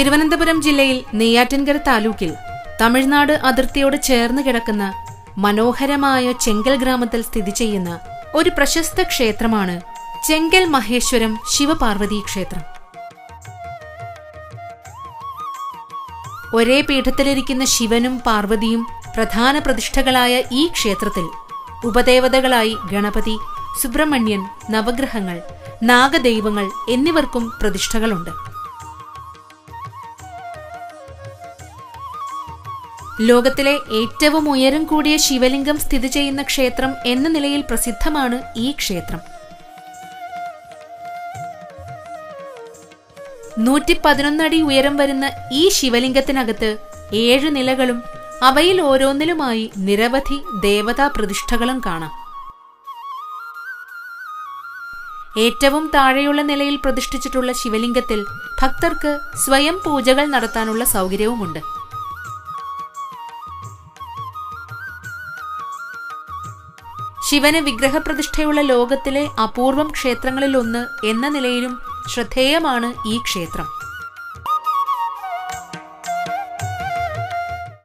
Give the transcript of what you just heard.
തിരുവനന്തപുരം ജില്ലയിൽ നെയ്യാറ്റിൻകര താലൂക്കിൽ തമിഴ്നാട് അതിർത്തിയോട് ചേർന്ന് കിടക്കുന്ന മനോഹരമായ ചെങ്കൽ ഗ്രാമത്തിൽ സ്ഥിതി ചെയ്യുന്ന ഒരു പ്രശസ്ത ക്ഷേത്രമാണ് ചെങ്കൽ മഹേശ്വരം ശിവപാർവതി ക്ഷേത്രം. ഒരേ പീഠത്തിലിരിക്കുന്ന ശിവനും പാർവതിയും പ്രധാന പ്രതിഷ്ഠകളായ ഈ ക്ഷേത്രത്തിൽ ഉപദേവതകളായി ഗണപതി സുബ്രഹ്മണ്യൻ നവഗ്രഹങ്ങൾ നാഗദൈവങ്ങൾ എന്നിവർക്കും പ്രതിഷ്ഠകളുണ്ട്. ലോകത്തിലെ ഏറ്റവും ഉയരം കൂടിയ ശിവലിംഗം സ്ഥിതി ചെയ്യുന്ന ക്ഷേത്രം എന്ന നിലയിൽ പ്രസിദ്ധമാണ് ഈ ക്ഷേത്രം. നൂറ്റി പതിനൊന്നടി ഉയരം വരുന്ന ഈ ശിവലിംഗത്തിനകത്ത് ഏഴ് നിലകളും അവയിൽ ഓരോന്നിലുമായി നിരവധി ദേവതാ പ്രതിഷ്ഠകളും കാണാം. ഏറ്റവും താഴെയുള്ള നിലയിൽ പ്രതിഷ്ഠിച്ചിട്ടുള്ള ശിവലിംഗത്തിൽ ഭക്തർക്ക് സ്വയം പൂജകൾ നടത്താനുള്ള സൗകര്യവുമുണ്ട്. ശിവന് വിഗ്രഹപ്രതിഷ്ഠയുള്ള ലോകത്തിലെ അപൂർവം ക്ഷേത്രങ്ങളിലൊന്ന് എന്ന നിലയിലും ശ്രദ്ധേയമാണ് ഈ ക്ഷേത്രം.